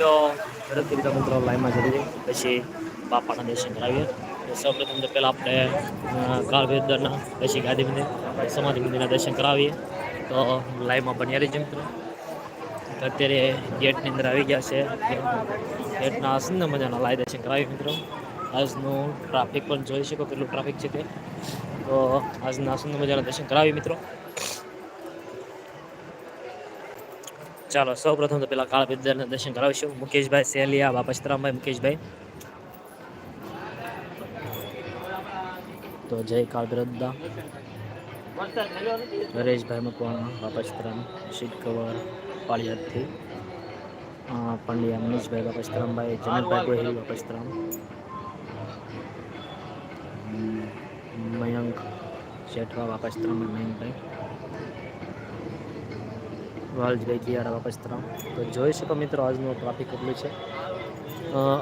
તો ઝડપથી બધા મિત્રો લાઈનમાં જતી જઈએ પછી બાપાના દર્શન કરાવીએ. સૌપ્રથમ તો પહેલાં આપણે કાળ ભૈરવના પછી ગાંધી મંદિર સમાધિ મંદિરના દર્શન કરાવીએ. તો લાઈવમાં બન્યા રહીજો મિત્રો. અત્યારે ગેટની અંદર આવી ગયા છે. ગેટના સુંદર મજાના લાઈ દર્શન કરાવી મિત્રો. આજનું ટ્રાફિક પણ જોઈ શકો કેટલું ટ્રાફિક છે તે. તો આજના સુંદર મજાના દર્શન કરાવી મિત્રો. ચાલો સૌ પ્રથમ તો પેલા કાળ વિદ્યાના દર્શન કરાવીશું. મુકેશભાઈ સેલિયા બાપસ્તરામભાઈ મુકેશભાઈ. તો જય કાળ બિરદ્દા નરેશભાઈ મકવાણા બાપસ્તરામ શીત કવર પાળિયાદથી. પંડ્યા મનીષભાઈ બાપસ્તરામભાઈ જનકભાઈ ગોહિલ બાપસ્તરામ હમ, મયંક શેઠવા બાપસ્તરામ મયંકભાઈ. વાલજભાઈ કિયારા વાપસ્તરામ તો જોઈ શકો મિત્રો, આજનું ટ્રાફિક કેટલું છે.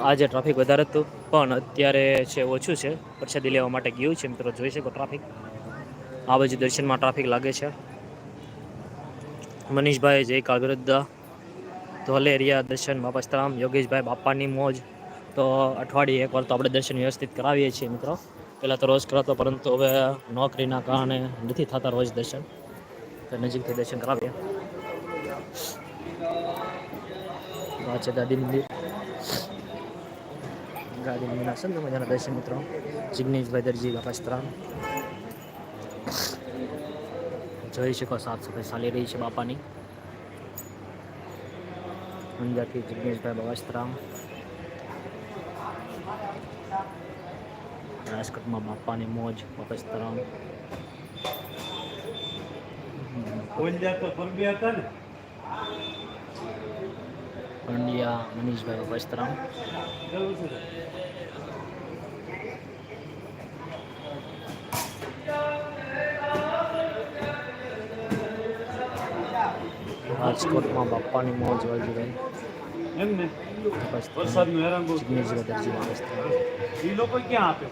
આજે ટ્રાફિક વધારે હતું, પણ અત્યારે છે ઓછું છે. પ્રસાદી લેવા માટે ગયું છે મિત્રો, જોઈ શકો ટ્રાફિક આ બાજુ દર્શનમાં ટ્રાફિક લાગે છે. મનીષભાઈ જય કાળ વિરુદ્ધ ધોલેરિયા દર્શન બાપસ્તરામ યોગેશભાઈ બાપાની મોજ. તો અઠવાડિયે એકવાર તો આપણે દર્શન વ્યવસ્થિત કરાવીએ છીએ મિત્રો. પહેલાં તો રોજ કરાતો, પરંતુ હવે નોકરીના કારણે નથી થતા રોજ દર્શન. તો નજીકથી દર્શન કરાવીએ. આ છે ગાંધી મંદિર ગાંધી મંદિરના સુંદર મજાના દર્શન મિત્રો. જિગ્નેશભાઈ દરજી બાપાસ્તરામ જોઈ શકો સાફ સફાઈ ચાલી રહી છે બાપાની. અંદરથી જિગ્નેશભાઈ બાપાસ્તરામ રાજકોટમાં બાપાની મોજ બાપાસ્તરામ ઓલિયા તો પરબી હતા ને. પંડ્યા મનીષભાઈ વસ્ત્રામ. રાજકોટમાં બાપાની મોજ ને? બાપાસ્તરામ વરસાદનું હેરાન એ લોકો ક્યાં આપે?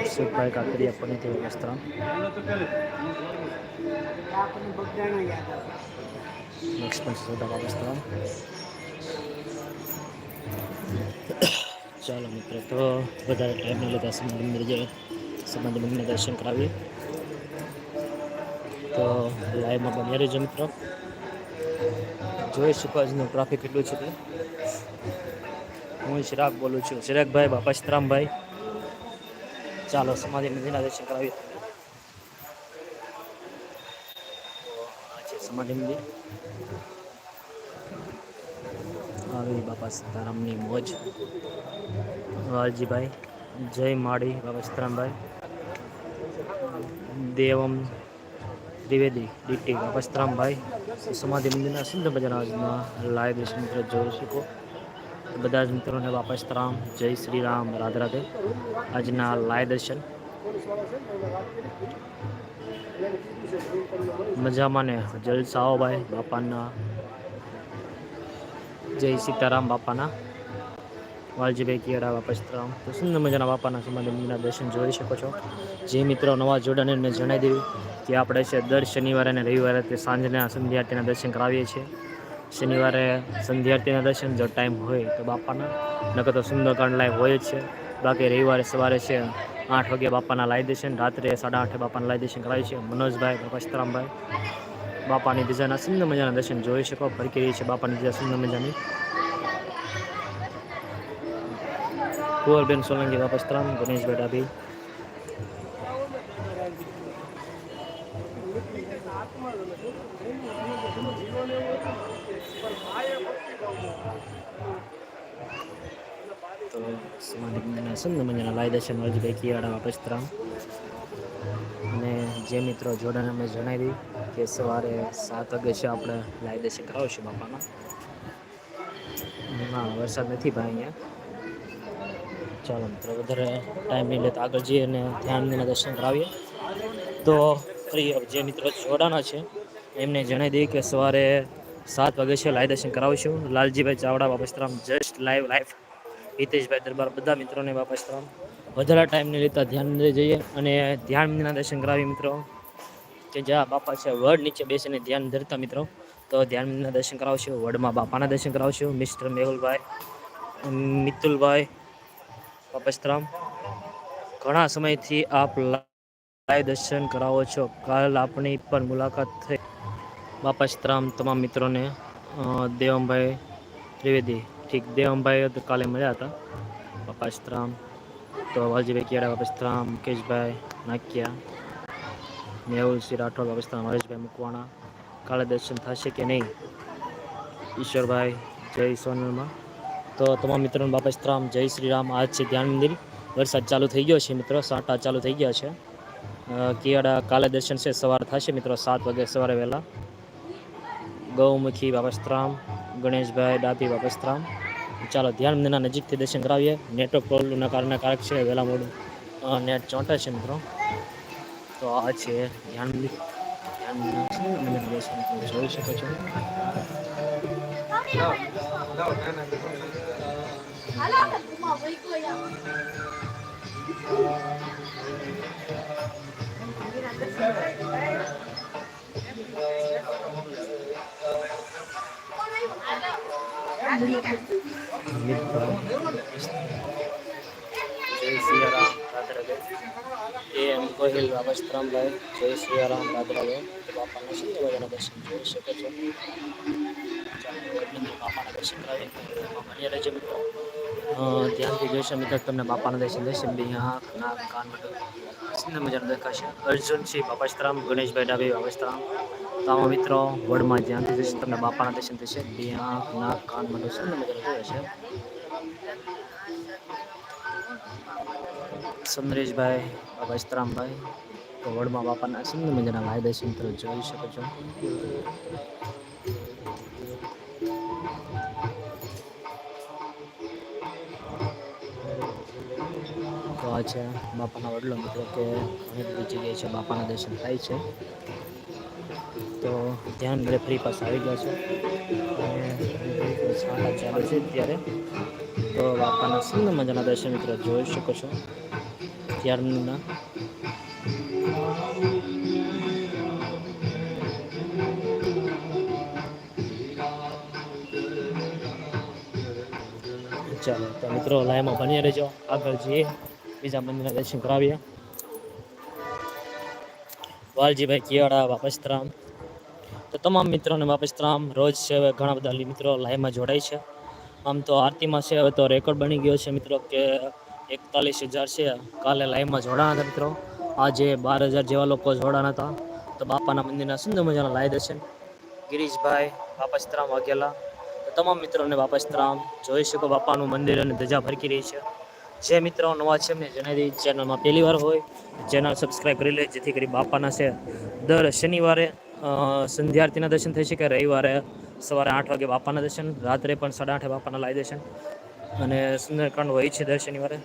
અક્ષયભાઈ કાકરિયા પણથી બાપાસ્તરામ એને કરે લક્ષ્મણ સોદા બાપાસ્તરામ ચાલો મિત્રો, તો વધારે ટાઈમ નહીં લેતા સંબંધ મંદિર જે સંબંધ મંદિરના દર્શન કરાવીએ. તો લાઈવમાં બન્યા રહેજો મિત્રો. જોઈ શકો આજનું ટ્રાફિક કેટલું છે તે. હું ચિરાગ બોલું છું. ચિરાગભાઈ બાપાસ્તરામભાઈ ચાલો, સમાધિ મંદિરના દર્શન કરાવીએ. સમાધિ મંદિર આવી બાપા સીતારામની મોજ. વાલજીભાઈ, જય માળી બાપા સીતારામભાઈ. દેવમ ત્રિવેદી ડીટી બાપા સીતારામભાઈ. સમાધિ મંદિરના સુંદર આજના લાઈવ દર્શન મિત્રો જોઈ શકો. બધા જ મિત્રોને બાપા સીતારામ, જય શ્રી રામ, રાધે રાધે. આજના લાઈવ દર્શન. મજામાં ને જલસાઓ ભાઈ બાપાના, જય સીતારામ બાપાના, વાલજીભાઈ કિયારા બાપા સીતારામ તો સુંદર મજાના બાપાના સમાધિના દર્શન જોઈ શકો છો? જે મિત્રો નવા જોડાને મેં જણાવી દીધું કે આપણે છે દર શનિવારે અને રવિવારે તે સાંજના સંધ્યાર્થીના દર્શન કરાવીએ છીએ. શનિવારે સંધ્યાઆરતીના દર્શન જો ટાઈમ હોય તો બાપાના, નકર તો સુંદરકાંડ લાઈવ હોય જ છે. બાકી રવિવારે સવારે છે આઠ વાગે બાપાના લાઈ દર્શન રાત્રે સાડા આઠે બાપાના લાઈ દર્શન કરાવીએ છીએ મનોજભાઈ બાપા સીતારામભાઈ બાપાની બીજાના સુંદર મજાના દર્શન જોઈ શકો ફરકી રહી છે બાપાની બીજા સુંદર મજાની કુંવરબેન સોલંકી બાપા સીતારામ ગણેશભાઈ ડાભી તો સમાધિ મંદિરના સુંદર મજાના લાઈ દર્શન વાલજીભાઈ કિયાડા બાપા સીતારામ અને જે મિત્રો જોડાને અમે જણાવી કે સવારે સાત વાગે છે આપણે લાઈ દર્શન કરાવશું બાપાના. ના વરસાદ નથી ભાઈ અહીંયા. ચાલો મિત્રો, વધારે ટાઈમ નહીં લેતા આગળ જઈએ અને ધ્યાનના દર્શન કરાવીએ. તો ફરી જે મિત્રો જોડાના છે, એમને જણાવી દઈએ કે સવારે સાત વાગે છે લાઈ દર્શન કરાવીશું. Laljibhai Chavda બાપસ્તરામ just live live Hiteshbhai Darbar બધા મિત્રોને બાપસ્તરામ વધારા ટાઈમ નહીં લેતા ધ્યાન મંદિરે જઈએ અને ધ્યાન મંદિરના દર્શન કરાવી મિત્રો. કે જ્યાં બાપા છે, વડ નીચે બેસીને ધ્યાન ધરતા મિત્રો. તો ધ્યાન મંદિરના દર્શન કરાવશું, વડમાં બાપાના દર્શન કરાવશું, મિસ્ટર મેહુલભાઈ મિતુલભાઈ બાપસ્તરામ ઘણા સમયથી આપ લાઈવ દર્શન કરાવો છો. કાલ આપણી પણ મુલાકાત થઈ. બાપસ્તરામ તમામ મિત્રોને દેવમભાઈ ત્રિવેદી ઠીક દેવમભાઈ કાલે મળ્યા હતા. બાપાસ્તરામ તો વાલજીભાઈ કેડા બાપસ્તરામ મુકેશભાઈ નાખ્યા મેહુલસિંહ રાઠોડ બાપસ્તરામ હરેશભાઈ મુકવાણા. કાલે દર્શન થશે કે નહીં? ઈશ્વરભાઈ જય સોનલમાં. તો તમામ મિત્રોને બાપસ્તરામ જય શ્રી રામ. આજ છે ધ્યાન મંદિર. વરસાદ ચાલુ થઈ ગયો છે મિત્રો સાંટા ચાલુ થઈ ગયા છે. અ, કિયાડા કાલે દર્શન છે સવાર થશે મિત્રો સાત વાગે સવારે વહેલા. ગૌમુખી બાપસ્તરામ ગણેશભાઈ ડાભી બાપસ્તરામ ચાલો ધ્યાન મંદિરના નજીકથી દર્શન કરાવીએ. નેટવર્ક પ્રોબ્લેમના કારણે કારક છે, વહેલા મોડું. નેટ ચોંટે છે મિત્રો. તો આ છે ધ્યાન મંદિર. ધ્યાન મંદિર દર્શન જોઈ શકો છો. જય સિયારામ રાધરાવે એ એમ ગોહિલ બાબસ્તરામભાઈ જય સિયારામ રાધરાવે બાપાના સુંદર દર્શન જોઈ શકે છે. બાપાના દર્શન કરાવીએ બન્યા રહેજો મિત્રો. ધ્યાનથી જોઈશે મિત્રો, તમને બાપાના દર્શન દર્શન બે આંખ નાક, કાન, બધું. સુંદર મજાનું દેખાશે. અર્જુનસિંહ બાપસ્તરામ ગણેશભાઈ ડાબી બાપસ્તરામ તમામ મિત્રો, વડમાં જ્યાંથી જશે તમને બાપાના દર્શન થશે, બે આંખ, નાક, કાન બધું સુંદર મજાનું છે. સમરેશભાઈ, બાબા ઇસ્તરામભાઈ, તો વડમાં બાપાના સુંદર મજાના લાય દર્શન મિત્રો જોઈ શકો છો. તો આ છે બાપાના વડલો મિત્રો, કે ઘણી બધી જગ્યાએ છે બાપાના દર્શન થાય છે. તો ધ્યાન એટલે ફ્રી પાસ આવી ગયા છે. સાડા ચાલુ છે ત્યારે તો બાપાના સુંદર મજાના દર્શન મિત્રો જોઈ શકો છો. ત્યારના ચાલો, તો મિત્રો લાઈમાં બની રહેજો. આગળ જઈએ. બીજા મંદિરના દર્શન કરાવીએ. વાલજીભાઈ કિયાડા વાપસ્તરામ તો તમામ મિત્રોને વાપસ્તરામ રોજ છે, હવે ઘણા બધા મિત્રો લાઈવમાં જોડાય છે. આમ તો આરતીમાં છે, હવે તો રેકોર્ડ બની ગયો છે મિત્રો કે એકતાલીસ હજાર છે. કાલે લાઈવમાં જોડાણા હતા મિત્રો. આજે બાર હજાર જેવા લોકો જોડાણા હતા. તો બાપાના મંદિરના સુંદર મજાના લાઈ દર્શન. ગિરીશભાઈ બાપસ્તરામ વાઘેલા. તો તમામ મિત્રોને બાપસ્તરામ જોઈ શકો બાપાનું મંદિર અને ધજા ફરકી રહી છે. જે મિત્રો નવા છે એમને જણાવી ચેનલમાં પહેલી વાર હોય ચેનલ સબસ્ક્રાઈબ કરી લે જેથી કરી બાપાના છે, દર શનિવારે સંધ્યારતીના દર્શન થઈ શકે રવિવારે સવારે આઠ વાગે બાપાના દર્શન, રાત્રે પણ સાડા આઠે બાપાના લાય દર્શન. અને સુંદરકાંડ હોય છે દર શનિવારે.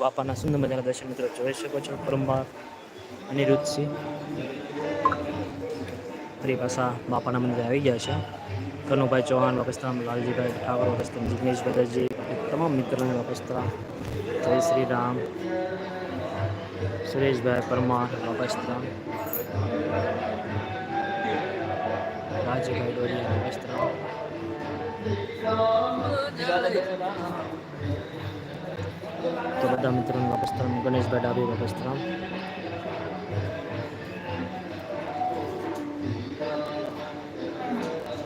બાપાના સુંદર મજાના દર્શન મિત્રો જોઈ શકો છો. પરમાર અનિરુદ્ધસિંહ. ફરી પાછા બાપાના મંદિરે આવી ગયા છે. કનુભાઈ ચૌહાણ વકસ્તરામ લાલજીભાઈ ઠાકોર વકસ્તરામ જિગ્નેશ ભદરજી તમામ મિત્રોને વાપસ્તરામ જય શ્રી રામ. સુરેશભાઈ પરમાર વાપસ્તરામ રાજભાઈ ડોરિયા વાપસ્તરામ તો બધા મિત્રોને વાપસ્તરામ ગણેશભાઈ ડાબી વાપસ્તરામ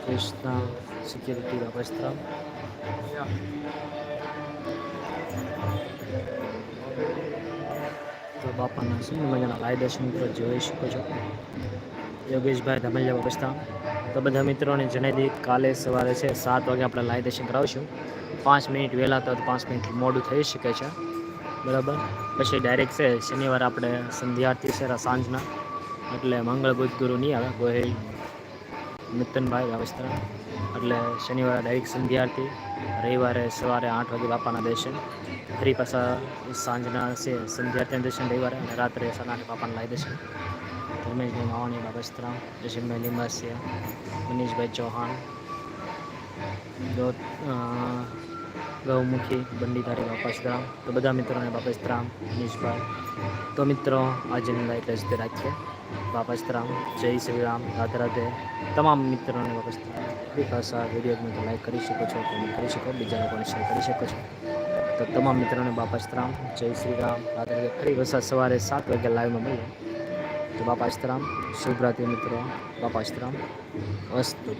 કૃષ્ણા સિક્યુરિટી વાપસ્તરામ તો બાપાના સુંદર મજાના લાય દર્શન મિત્રો જોઈ શકો છો યોગેશભાઈ ધમલિયા બાપસ્તરામ તો બધા મિત્રોને જણાવી દઈએ કાલે સવારે છે સાત વાગે આપણે લાય દર્શન કરાવશું. પાંચ મિનિટ વહેલા તો પાંચ મિનિટ મોડું થઈ શકે છે. બરાબર? પછી ડાયરેક્ટ છે, શનિવારે આપણે સંધ્યા છે સાંજના. એટલે મંગળ બુધ ગુરુ નહીં આવે ગોહિલ મિતનભાઈ વાવસ્તરા એટલે શનિવારે ડાયરેક્ટ સંધ્યા રવિવારે સવારે આઠ વાગે બાપાના દર્શન. ફરી પાછા સાંજના છે, સંધ્યા આરતીના દર્શન રવિવારે અને રાત્રે સાડા આઠે બાપાના લાય દર્શન. ધર્મેશભાઈ માવાણી બાબસ્તરામ જશીમભાઈ લીંબાસિયા મનીષભાઈ ચૌહાણ ગૌ અ, ગૌમુખી બંડીધારી બાપાસ્તરામ તો બધા મિત્રોને બાપાસ્તરામ મનીષભાઈ તો મિત્રો આજની લાઈટ જ રાખીએ બાપસ્તરામ જય શ્રી રામ રાધે રાધે તમામ મિત્રોને બાપસ્તરામ વિકાસ આ વિડીયોને તો લાઈક કરી શકો છો કોમેન્ટ કરી શકો બીજાને પણ શેર કરી શકો છો તો તમામ મિત્રોને બાપસ્તરામ જય શ્રી રામ રાધે રાધે ફરી વરસાદ સવારે સાત વાગે લાઈવમાં મળીએ તો બાપાસ્તરામ શુભરાત્રિ મિત્રો. બાપાસ્તરામ અસ્તુ